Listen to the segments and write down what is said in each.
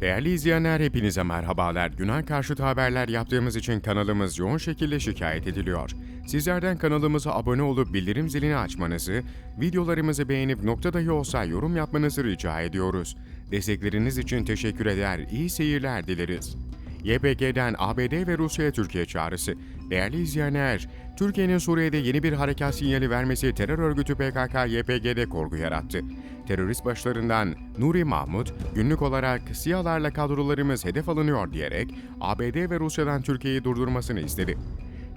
Değerli izleyenler hepinize merhabalar. Yunan karşıtı haberler yaptığımız için kanalımız yoğun şekilde şikayet ediliyor. Sizlerden kanalımıza abone olup bildirim zilini açmanızı, videolarımızı beğenip nokta dahi olsa yorum yapmanızı rica ediyoruz. Destekleriniz için teşekkür eder, iyi seyirler dileriz. YPG'den ABD ve Rusya'ya Türkiye çağrısı. Değerli izleyenler, Türkiye'nin Suriye'de yeni bir harekat sinyali vermesi terör örgütü PKK-YPG'de korku yarattı. Terörist başlarından Nuri Mahmut, günlük olarak SİHA'larla kadrolarımız hedef alınıyor diyerek ABD ve Rusya'dan Türkiye'yi durdurmasını istedi.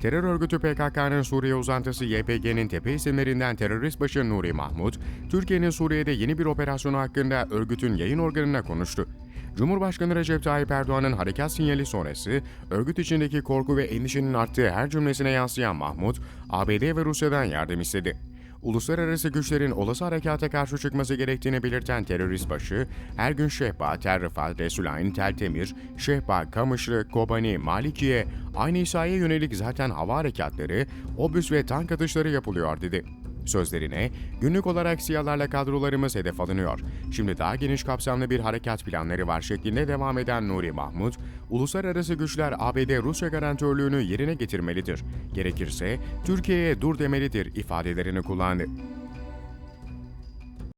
Terör örgütü PKK'nın Suriye uzantısı YPG'nin tepe isimlerinden terörist başı Nuri Mahmut, Türkiye'nin Suriye'de yeni bir operasyonu hakkında örgütün yayın organına konuştu. Cumhurbaşkanı Recep Tayyip Erdoğan'ın harekat sinyali sonrası, örgüt içindeki korku ve endişenin arttığı her cümlesine yansıyan Mahmut, ABD ve Rusya'dan yardım istedi. Uluslararası güçlerin olası harekata karşı çıkması gerektiğini belirten terörist başı, her gün Şehba, Tel Rifat, Resulayn, Tel Temir, Şehba, Kamışlı, Kobani, Malikiye, aynı İsa'ya yönelik zaten hava harekatları, obüs ve tank atışları yapılıyor dedi. Sözlerine, günlük olarak siyalarla kadrolarımız hedef alınıyor. Şimdi daha geniş kapsamlı bir harekat planları var şeklinde devam eden Nuri Mahmut, uluslararası güçler ABD-Rusya garantörlüğünü yerine getirmelidir. Gerekirse Türkiye'ye dur demelidir ifadelerini kullandı.